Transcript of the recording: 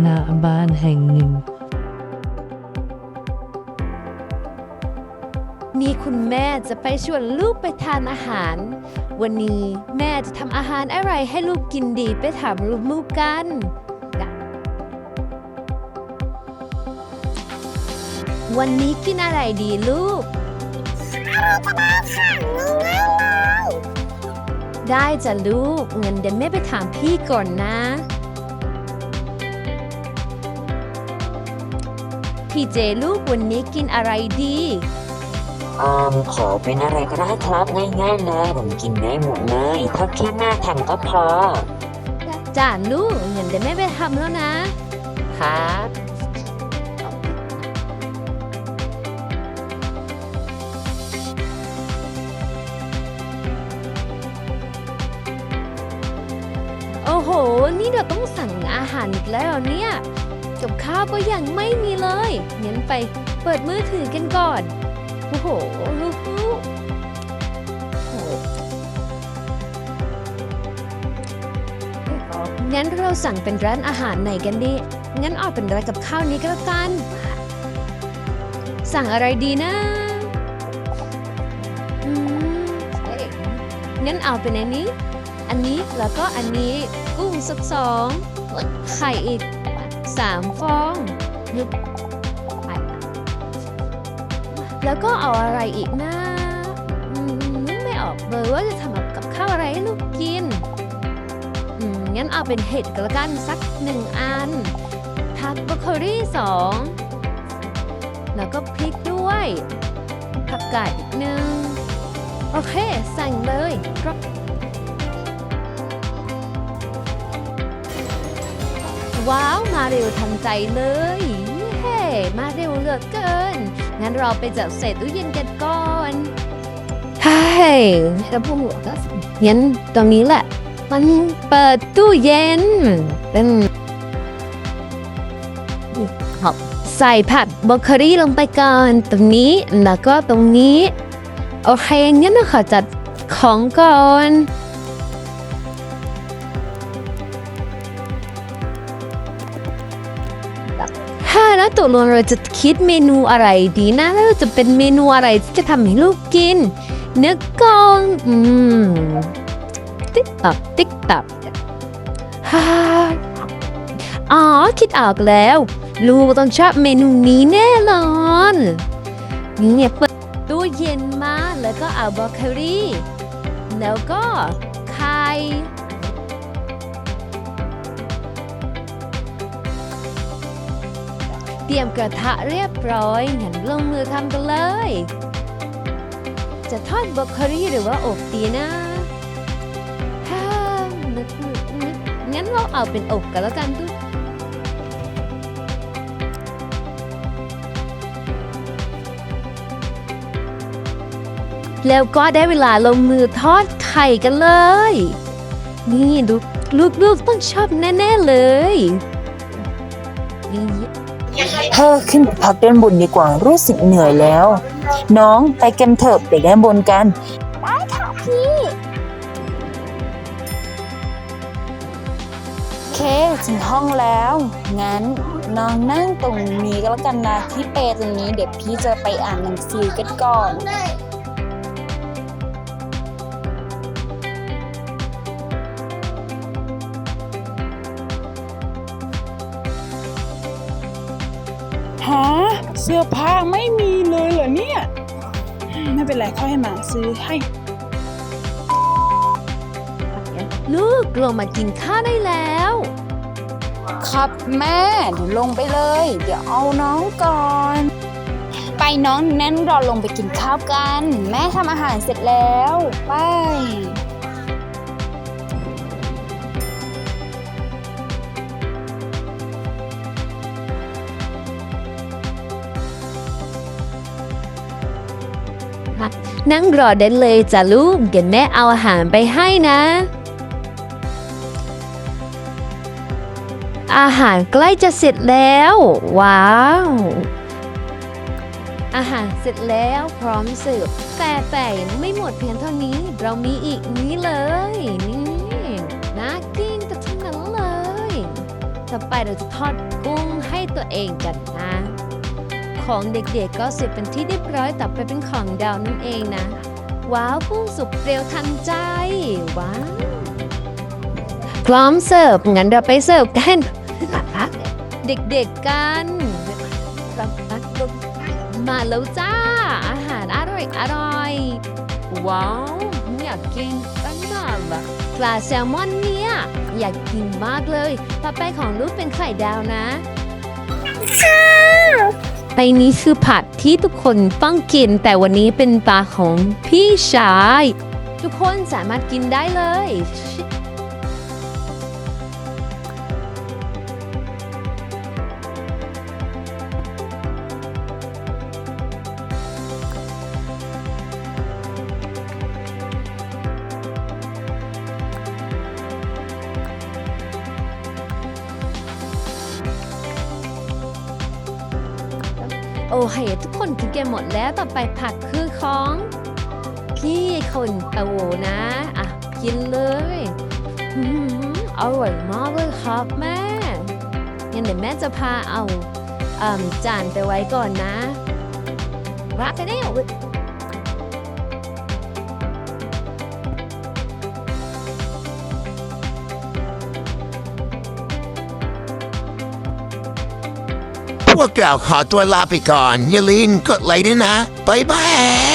หน้าบ้านแห่งหนึ่ง นี่คุณแม่จะไปชวนลูกไปทานอาหาร วันนี้แม่จะทำอาหารอะไรให้ลูกกินดีไปถามลูกๆกันวันนี้กินอะไรดีลูกได้จ้ะลูก เงินเดี๋ยวแม่ไปถามพี่ก่อนนะ พี่เจลูกวันนี้กินอะไรดีออมขอเป็นอะไรก็ได้ครับง่ายๆเลยผมกินได้หมดเลยถ้าแค่หน้าทำก็พอจ้าลูกเงินเดี๋ยวแม่ไปทำแล้วนะ ครับโอ้โห นี่เราต้องสั่งอาหารอีกแล้วเนี่ย กับข้าวก็ยังไม่มีเลยงั้นไปเปิดมือถือกันก่อน โอ้โหลูกงั้นเราสั่งเป็นร้านอาหารไหนกันดี งั้นเอาเป็นร้านกับข้าวนี้ก็แล้วกัน สั่งอะไรดีนะอืมเอ๊ะงั้นเอาเป็นอันนี้ อันนี้แล้วก็อันนี้กุ้งสักสองไข่อีก สามฟองนึกไปแล้วก็เอาอะไรอีกนะนึกไม่ออกเลยว่าจะทำกับข้าวอะไรให้ลูกกินงั้นเอาเป็นเห็ดก็แล้วกันสักหนึ่งอันผักบรอกโคลี่สองแล้วก็พริกด้วยผักกาดอีกหนึ่งโอเค สั่งเลยครับ ว้าว มาเร็วทันใจเลยเฮ้มาเร็วเหลือเกิน งั้นเราไปจัดเศษตู้เย็นกันก่อนเฮ้ยแล้วพวกเราก็งั้นตรงนี้แหละ มันเปิดตู้เย็นเป็นหอบใส่ผัดบรอกโคลีลงไปก่อน ตรงนี้แล้วก็ตรงนี้ โอเคงั้นเราขอจัดของก่อน แล้วตกลงเราจะคิดเมนูอะไรดีนะ แล้วจะเป็นเมนูอะไรที่จะทำให้ลูกกินนึกก่อนอืมติ๊กตับติ๊กตับฮ่าอ๋อคิดออกแล้ว ลูกต้องชอบเมนูนี้แน่นอนนี่เนี่ยเปิดตู้เย็นมาแล้วก็เอาบรอกโคลีแล้วก็ไข่ เตรียมกระทะเรียบร้อยงั้นลงมือทำกันเลย จะทอดบรอกโคลีหรือว่าอบดีนะฮ่านึกงั้นเราเอาเป็นอบกันแล้วกันทุกแล้วก็ได้เวลาลงมือทอดไข่กันเลย นี่ดูลูกๆต้องชอบแน่ ๆ เลยนี่ เธอขึ้นไปพักด้านบนดีกว่ารู้สึกเหนื่อยแล้ว น้องไปกันเถอะไปด้านบนกัน ได้ค่ะพี่ เคถึงห้องแล้ว งั้นน้องนั่งตรงนี้ก็แล้วกันนะที่เปรตรงนี้เดี๋ยวพี่จะไปอ่านหนังสือกันก่อนฮ เสื้อผ้าไม่มีเลยเหรอเนี่ยไม่เป็นไรค่อยให้มาซื้อให้ลูกลงมากินข้าวได้แล้ว ครับแม่เดี๋ยวลงไปเลย เดี๋ยวเอาน้องก่อน ไปน้องแน่นรอลงไปกินข้าวกัน แม่ทำอาหารเสร็จแล้ว ไป นั่งรอได้เลยจ้ะลูกเดี๋ยวแม่เอาอาหารไปให้นะ อาหารใกล้จะเสร็จแล้ว ว้าว อาหารเสร็จแล้วพร้อมเสิร์ฟแต่แต่ไม่หมดเพียงเท่านี้เรามีอีกนี้เลยนี่น่ากินแต่ทั้งนั้นเลย ต่อไปเราจะทอดกุ้งให้ตัวเองกันนะ ของเด็กๆก็เสร็จเป็นที่เรียบร้อยต่อไปเป็นของดาวนั่นเองนะ ว้าวกุ้งสุกเปรียวทันใจ ว้าวพร้อมเสิร์ฟงั้นเราไปเสิร์ฟกันเด็กๆกันมาแล้วจ้า อาหารอร่อยอร่อย ว้าวอยากกินตั้งนานละปลาแซลมอนเนี่ยอยากกินมากเลยต่อไปของลูกเป็นไข่ดาวนะ ไปนี้คือผัดที่ทุกคนต้องกิน แต่วันนี้เป็นปลาของพี่ชาย ทุกคนสามารถกินได้เลย โอเคทุกคนกินกันหมดแล้วต่อไปผักคือของพี่คนโอ้นะ อะ กินเลยอร่อยมากเลยครับแม่งั้นเดี๋ยวแม่จะพาเอาอจานไปไว้ก่อนนะรักไปได้ พวกเราขอตัวลาไปก่อน อย่าลืมกดไลค์ด้วยนะ บ๊ายบาย